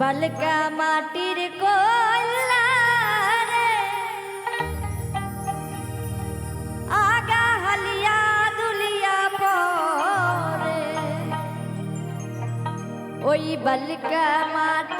বালকা মাটির কল্লা রে। আগা হালিয়া দুলিয়া পরে। ওই বালকা মাটি